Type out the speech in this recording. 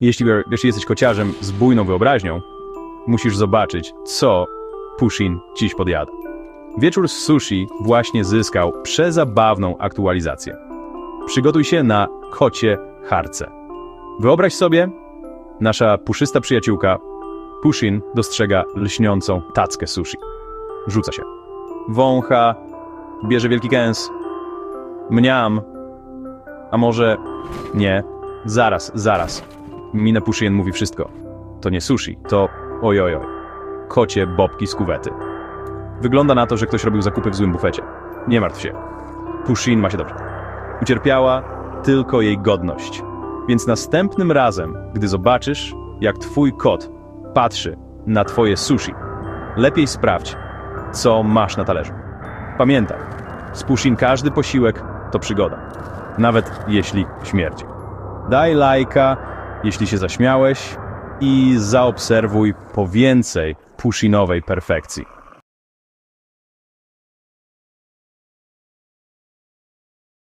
Jeśli, jeśli jesteś kociarzem z bujną wyobraźnią, musisz zobaczyć, co Pushin dziś podjada. Wieczór z sushi właśnie zyskał przezabawną aktualizację. Przygotuj się na kocie harce. Wyobraź sobie, nasza puszysta przyjaciółka Pushin dostrzega lśniącą tackę sushi. Rzuca się. Wącha, bierze wielki kęs. Mniam. A może nie? Zaraz, zaraz. Mina Pushin mówi wszystko. To nie sushi, to ojojoj. Kocie bobki z kuwety. Wygląda na to, że ktoś robił zakupy w złym bufecie. Nie martw się. Pushin ma się dobrze. Ucierpiała tylko jej godność. Więc następnym razem, gdy zobaczysz, jak twój kot patrzy na twoje sushi, lepiej sprawdź, co masz na talerzu. Pamiętaj, z Pushin każdy posiłek to przygoda. Nawet jeśli śmierdzi. Daj lajka, jeśli się zaśmiałeś i zaobserwuj po więcej Pushinowej perfekcji.